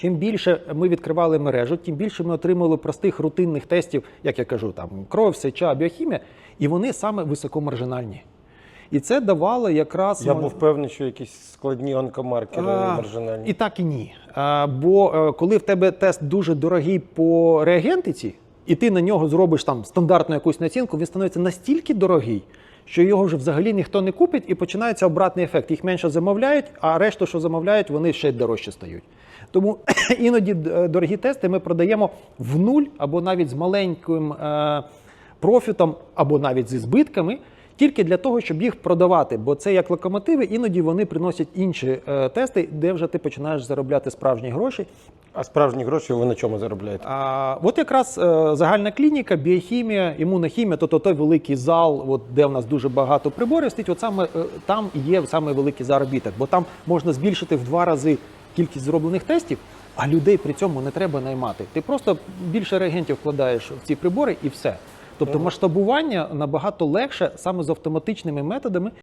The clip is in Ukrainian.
Чим більше ми відкривали мережу, тим більше ми отримали простих рутинних тестів, як я кажу, там кров, сеча, біохімія, і вони саме високомаржинальні. І це давало якраз Я був певний, що якісь складні онкомаркери а, маржинальні. І так і ні. А, бо е, коли в тебе тест дуже дорогий по реагентиці, і ти на нього зробиш там стандартну якусь націнку, він становиться настільки дорогий, що його вже взагалі ніхто не купить, і починається обратний ефект. Їх менше замовляють, а решту, що замовляють, вони ще дорожче стають. Тому іноді е, дорогі тести ми продаємо в нуль або навіть з маленьким е, профітом, або навіть зі збитками. Тільки для того, щоб їх продавати, бо це як локомотиви, іноді вони приносять інші е, тести, де вже ти починаєш заробляти справжні гроші. А справжні гроші ви на чому заробляєте? А от якраз е, загальна клініка, біохімія, імунохімія, тобто той великий зал, от де в нас дуже багато приборів, стоїть, от саме е, там є саме великий заробіток, бо там можна збільшити в два рази кількість зроблених тестів, а людей при цьому не треба наймати. Ти просто більше реагентів вкладаєш в ці прибори і все. Тобто масштабування набагато легше саме з автоматичними методами.